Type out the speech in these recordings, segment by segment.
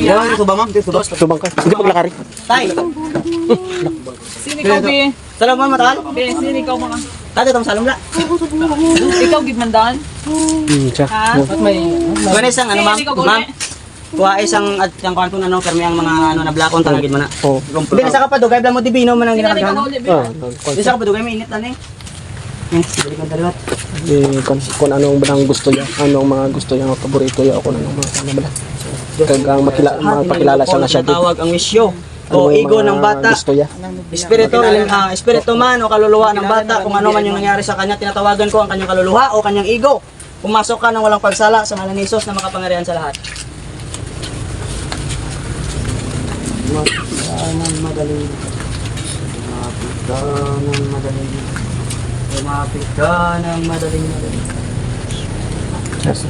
Yan, ito ba ma'am? Ba? Subang ka. Hindi maglakari. Tay! Sino ikaw, Bi? Salam mo matal? Bi, sino ikaw mga? Tati itong salam la. Ikaw, gidmandan? Hmm, siya. Ha? Kuha isang ano ma'am? Ma'am? Kuha isang at yung kuha ano, permi ang mga ano na blakon tanagid mo na. Oo. Hindi na sa kapadugay, bla mo dibino man ang ginagawa. Gole, Bi? Ah, Di sa kapadugay, mainit na ni. Ka dalawa. eh, kung, kung anong banang gusto niya, anong mga gusto niya, paborito niya, kung anong mga ano ba. Kag ang makila, mapakilala siya na siya dito. Tawag ang misyo. Ano O ego ng bata. Gusto niya. Espiritu, ah, espiritu man o kaluluwa ng bata, kung ano man yung nangyari sa kanya, tinatawagan ko ang kanyang kaluluwa o kanyang ego. Pumasok ka ng walang pagsala sa ngalan ni Jesus na makapangyarihan sa lahat. Lumapit ka ng madaling. Lumapit ka ng madaling. Madaling. Yes.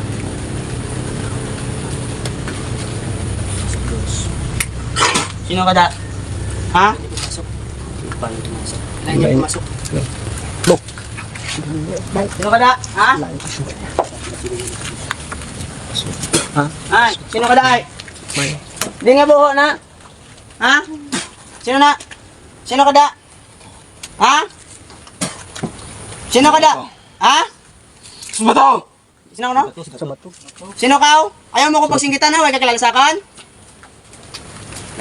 Sino ka da? Ha? Masok. Bok. Sino ka da? Ha? Ha? Ay, sino ka da ay? May. Di nga buho na. Ha? Sino na? Sino ka da? Ha? Sino ka da? Ha? Sumato! Sino ka no? Sa bato. Sino ka? Ayaw mo ko pagsinggitan na, huwag kakilagsakan?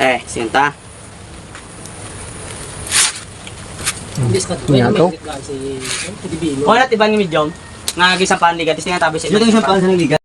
Eh, sinta. Niya to. Kung na't ibang ni Medium, nga gisampahan ligat, is tinatabi sa yung sampaan sa nagligat.